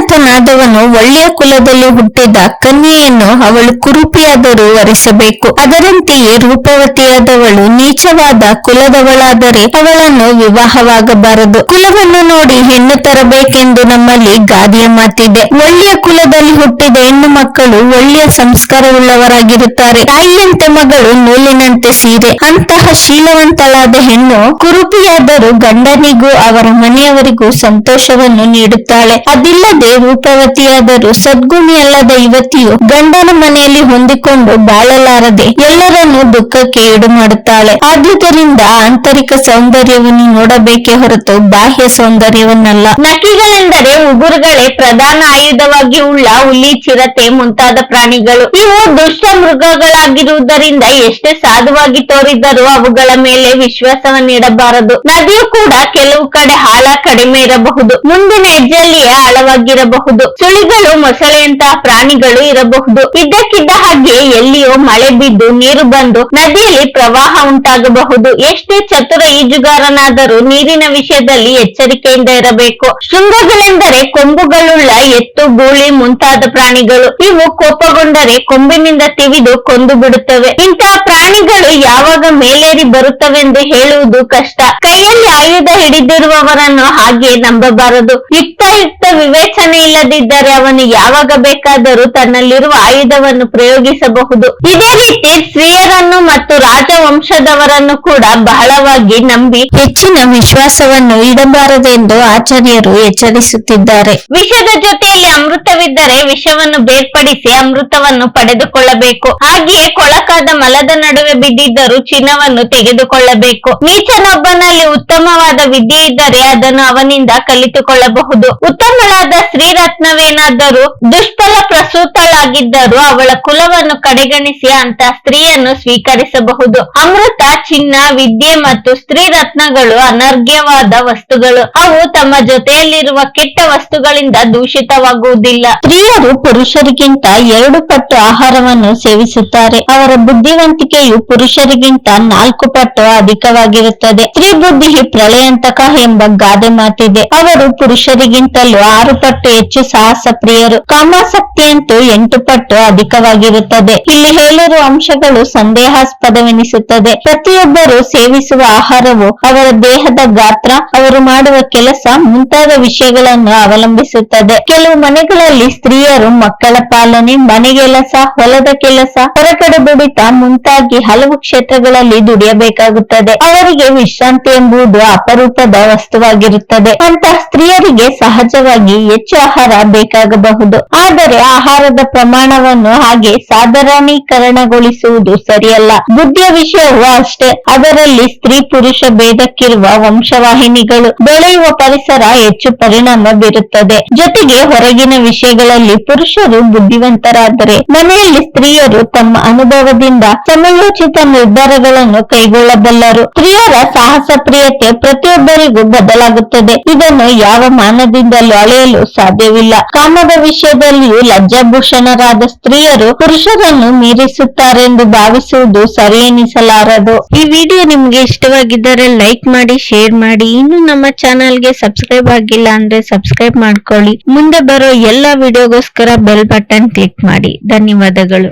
ಶ್ರೀಮಂತನಾದವನು ಒಳ್ಳೆಯ ಕುಲದಲ್ಲಿ ಹುಟ್ಟಿದ ಕನ್ಯೆಯನ್ನು ಅವಳು ಕುರುಪಿಯಾದರೂ ವರಿಸಬೇಕು. ಅದರಂತೆಯೇ ರೂಪವತಿಯಾದವಳು ನೀಚವಾದ ಕುಲದವಳಾದರೆ ಅವಳನ್ನು ವಿವಾಹವಾಗಬಾರದು. ಕುಲವನ್ನು ನೋಡಿ ಹೆಣ್ಣು ತರಬೇಕೆಂದು ನಮ್ಮಲ್ಲಿ ಗಾದೆಯ ಮಾತಿದೆ. ಒಳ್ಳೆಯ ಕುಲದಲ್ಲಿ ಹುಟ್ಟಿದ ಹೆಣ್ಣು ಮಕ್ಕಳು ಒಳ್ಳೆಯ ಸಂಸ್ಕಾರವುಳ್ಳವರಾಗಿರುತ್ತಾರೆ. ತಾಯಿಯಂತೆ ಮಗಳು ನೂಲಿನಂತೆ ಸೀರೆ. ಅಂತಹ ಶೀಲವಂತಳಾದ ಹೆಣ್ಣು ಕುರುಪಿಯಾದರೂ ಗಂಡನಿಗೂ ಅವರ ಮನೆಯವರಿಗೂ ಸಂತೋಷವನ್ನು ನೀಡುತ್ತಾಳೆ. ಅದಿಲ್ಲದೆ ರೂಪವತಿಯಾದರೂ ಸದ್ಗುಣಿಯಲ್ಲದ ಯುವತಿಯು ಗಂಡನ ಮನೆಯಲ್ಲಿ ಹೊಂದಿಕೊಂಡು ಬಾಳಲಾರದೆ ಎಲ್ಲರನ್ನೂ ದುಃಖಕ್ಕೆ ಈಡು ಮಾಡುತ್ತಾಳೆ ಆದುದರಿಂದ ಆಂತರಿಕ ಸೌಂದರ್ಯವನ್ನು ನೋಡಬೇಕೇ ಹೊರತು ಬಾಹ್ಯ ಸೌಂದರ್ಯವನ್ನಲ್ಲ. ನಕಿಗಳೆಂದರೆ ಉಗುರುಗಳೇ ಪ್ರಧಾನ ಆಯುಧವಾಗಿ ಉಳ್ಳ ಹುಲಿ, ಚಿರತೆ ಮುಂತಾದ ಪ್ರಾಣಿಗಳು. ಇವು ದುಷ್ಟ ಮೃಗಗಳಾಗಿರುವುದರಿಂದ ಎಷ್ಟೇ ಸಾಧುವಾಗಿ ತೋರಿದ್ದರೂ ಅವುಗಳ ಮೇಲೆ ವಿಶ್ವಾಸವನ್ನಿಡಬಾರದು ನದಿಯು ಕೂಡ ಕೆಲವು ಕಡೆ ಕಡಿಮೆ ಇರಬಹುದು. ಮುಂದಿನ ಹೆಜ್ಜೆಯಲ್ಲಿಯೇ ಆಳವಾಗಿರಬಹುದು. ಸುಳಿಗಳು, ಮೊಸಳೆಯಂತಹ ಪ್ರಾಣಿಗಳು ಇರಬಹುದು. ಇದ್ದಕ್ಕಿದ್ದ ಹಾಗೆ ಎಲ್ಲಿಯೋ ಮಳೆ ಬಿದ್ದು ನೀರು ಬಂದು ನದಿಯಲ್ಲಿ ಪ್ರವಾಹ ಉಂಟಾಗಬಹುದು. ಎಷ್ಟೇ ಚತುರ ಈಜುಗಾರನಾದರೂ ನೀರಿನ ವಿಷಯದಲ್ಲಿ ಎಚ್ಚರಿಕೆಯಿಂದ ಇರಬೇಕು. ಶೃಂಗಗಳೆಂದರೆ ಕೊಂಬುಗಳುಳ್ಳ ಎತ್ತು, ಗೂಳಿ ಮುಂತಾದ ಪ್ರಾಣಿಗಳು. ಇವು ಕೋಪಗೊಂಡರೆ ಕೊಂಬಿನಿಂದ ತಿವಿದು ಕೊಂದು ಬಿಡುತ್ತವೆ. ಇಂತಹ ಪ್ರಾಣಿಗಳು ಯಾವಾಗ ಮೇಲೇರಿ ಬರುತ್ತವೆಂದು ಹೇಳುವುದು ಕಷ್ಟ. ಕೈಯಲ್ಲಿ ಆಯುಧ ಹಿಡಿದಿರುವವರನ್ನು ಹಾಗೆ ನಂಬಬಾರದು. ಯುಕ್ತಾಯುಕ್ತ ವಿವೇಚನೆ ಇಲ್ಲದಿದ್ದರೆ ಅವನು ಯಾವಾಗ ಬೇಕಾದರೂ ತನ್ನಲ್ಲಿರುವ ಆಯುಧವನ್ನು ಪ್ರಯೋಗಿಸಬಹುದು. ಇದೇ ರೀತಿ ಸ್ತ್ರೀಯರನ್ನು ಮತ್ತು ರಾಜವಂಶದವರನ್ನು ಕೂಡ ಬಹಳವಾಗಿ ನಂಬಿ ಹೆಚ್ಚಿನ ವಿಶ್ವಾಸವನ್ನು ಇಡಬಾರದೆಂದು ಆಚಾರ್ಯರು ಎಚ್ಚರಿಸುತ್ತಿದ್ದಾರೆ. ವಿಷದ ಜೊತೆಯಲ್ಲಿ ಅಮೃತವಿದ್ದರೆ ವಿಷವನ್ನು ಬೇರ್ಪಡಿಸಿ ಅಮೃತವನ್ನು ಪಡೆದುಕೊಳ್ಳಬೇಕು. ಹಾಗೆಯೇ ಕೊಳಕಾದ ಮಲದ ನಡುವೆ ಬಿದ್ದಿದ್ದರೂ ಚಿನ್ನವನ್ನು ತೆಗೆದುಕೊಳ್ಳಬೇಕು. ನೀಚನೊಬ್ಬನಲ್ಲಿ ಉತ್ತಮವಾದ ವಿದ್ಯೆ ಇದ್ದರೆ ಅದನ್ನು ಅವನಿಂದ ಕಲಿತುಕೊಳ್ಳಬಹುದು. ಉತ್ತಮಳಾದ ಸ್ತ್ರೀರತ್ನವೇನಾದರೂ ದುಷ್ಟಲ ಪ್ರಸೂತಳಾಗಿದ್ದರೂ ಅವಳ ಕುಲವನ್ನು ಕಡೆಗಣಿಸಿ ಅಂತ ಸ್ತ್ರೀಯನ್ನು ಸ್ವೀಕರಿಸಬಹುದು. ಅಮೃತ, ಚಿನ್ನ, ವಿದ್ಯೆ ಮತ್ತು ಸ್ತ್ರೀ ರತ್ನಗಳು ಅನರ್ಘ್ಯವಾದ ವಸ್ತುಗಳು. ಅವು ತಮ್ಮ ಜೊತೆಯಲ್ಲಿರುವ ಕೆಟ್ಟ ವಸ್ತುಗಳಿಂದ ದೂಷಿತವಾಗುವುದಿಲ್ಲ. ಸ್ತ್ರೀಯರು ಪುರುಷರಿಗಿಂತ ಎರಡು ಪಟ್ಟು ಆಹಾರವನ್ನು ಸೇವಿಸುತ್ತಾರೆ. ಅವರ ಬುದ್ಧಿವಂತಿಕೆಯು ಪುರುಷರಿಗಿಂತ ನಾಲ್ಕು ಪಟ್ಟು ಅಧಿಕವಾಗಿರುತ್ತದೆ. ಸ್ತ್ರೀ ಬುದ್ಧಿ ಪ್ರಳಯಂತಕ ಎಂಬ ಗಾದೆ ಮಾತಿದೆ. ಅವರು ಪುರುಷರಿಗಿಂತಲೂ ಆರು ಪಟ್ಟು ಹೆಚ್ಚು ಸಾಹಸ ಪ್ರಿಯರು ಕಾಮಾಸಕ್ತಿಯಂತೂ ಎಂಟು ಪಟ್ಟು ಅಧಿಕವಾಗಿರುತ್ತದೆ. ಇಲ್ಲಿ ಹೇಳಿರುವ ಅಂಶಗಳು ಸಂದೇಹಾಸ್ಪದವೆನಿಸುತ್ತದೆ. ಪ್ರತಿಯೊಬ್ಬರು ಸೇವಿಸುವ ಆಹಾರವು ಅವರ ದೇಹದ ಗಾತ್ರ, ಅವರು ಮಾಡುವ ಕೆಲಸ ಮುಂತಾದ ವಿಷಯಗಳನ್ನು ಅವಲಂಬಿಸುತ್ತದೆ. ಕೆಲವು ಮನೆಗಳಲ್ಲಿ ಸ್ತ್ರೀಯರು ಮಕ್ಕಳ ಪಾಲನೆ ಮನೆಗೆಲಸ ಹೊಲದ ಕೆಲಸ, ಹೊರಗಡೆ ದುಡಿತ ಮುಂತಾಗಿ ಹಲವು ಕ್ಷೇತ್ರಗಳಲ್ಲಿ ದುಡಿಯಬೇಕಾಗುತ್ತದೆ. ಅವರಿಗೆ ವಿಶ್ರಾಂತಿ ಎಂಬುದು ಅಪರೂಪದ ವಸ್ತುವಾಗಿರುತ್ತದೆ ಅಂತ ಸ್ತ್ರೀಯರಿಗೆ ಸಹಜವಾಗಿ ಹೆಚ್ಚು ಆಹಾರ ಬೇಕಾಗಬಹುದು. ಆದರೆ ಆಹಾರದ ಪ್ರಮಾಣವನ್ನು ಹಾಗೆ ಸಾಧಾರಣೀಕರಣಗೊಳಿಸುವುದು ಸರಿಯಲ್ಲ. ಬುದ್ಧಿಯ ವಿಷಯವೂ ಅಷ್ಟೇ. ಅದರಲ್ಲಿ ಸ್ತ್ರೀ ಪುರುಷ ಭೇದಕ್ಕಿರುವ ವಂಶವಾಹಿನಿಗಳು ಬೆಳೆಯುವ ಪರಿಸರ ಹೆಚ್ಚು ಪರಿಣಾಮ ಬೀರುತ್ತದೆ. ಜೊತೆಗೆ ಹೊರಗಿನ ವಿಷಯಗಳಲ್ಲಿ ಪುರುಷರು ಬುದ್ಧಿವಂತರಾದರೆ ಮನೆಯಲ್ಲಿ ಸ್ತ್ರೀಯರು ತಮ್ಮ ಅನುಭವದಿಂದ ಸಮಯೋಚಿತ ನಿರ್ಧಾರಗಳನ್ನು ಕೈಗೊಳ್ಳಬಲ್ಲರು. ಸ್ತ್ರೀಯರ ಸಾಹಸ ಪ್ರಿಯತೆ ಪ್ರತಿಯೊಬ್ಬರಿಗೂ ಬದಲಾಗುತ್ತದೆ. ಇದನ್ನು ಯಾವ ಮಾನದಿಂದಲೂ ಅಳೆಯಲು ಸಾಧ್ಯವಿಲ್ಲ. ಕಾಮದ ವಿಷಯದಲ್ಲಿಯೂ ಲಜ್ಜಾಭೂಷಣರಾದ ಸ್ತ್ರೀಯರು ಪುರುಷರನ್ನು ಮೀರಿಸುತ್ತಾರೆಂದು ಭಾವಿಸುವುದು ಸರಿಯೆನಿಸಲಾರದು. ಈ ವಿಡಿಯೋ ನಿಮ್ಗೆ ಇಷ್ಟವಾಗಿದ್ದರೆ ಲೈಕ್ ಮಾಡಿ, ಶೇರ್ ಮಾಡಿ. ಇನ್ನು ನಮ್ಮ ಚಾನಲ್ಗೆ ಸಬ್ಸ್ಕ್ರೈಬ್ ಆಗಿಲ್ಲ ಅಂದ್ರೆ ಸಬ್ಸ್ಕ್ರೈಬ್ ಮಾಡ್ಕೊಳ್ಳಿ. ಮುಂದೆ ಬರೋ ಎಲ್ಲ ವಿಡಿಯೋಗೋಸ್ಕರ ಬೆಲ್ ಬಟನ್ ಕ್ಲಿಕ್ ಮಾಡಿ. ಧನ್ಯವಾದಗಳು.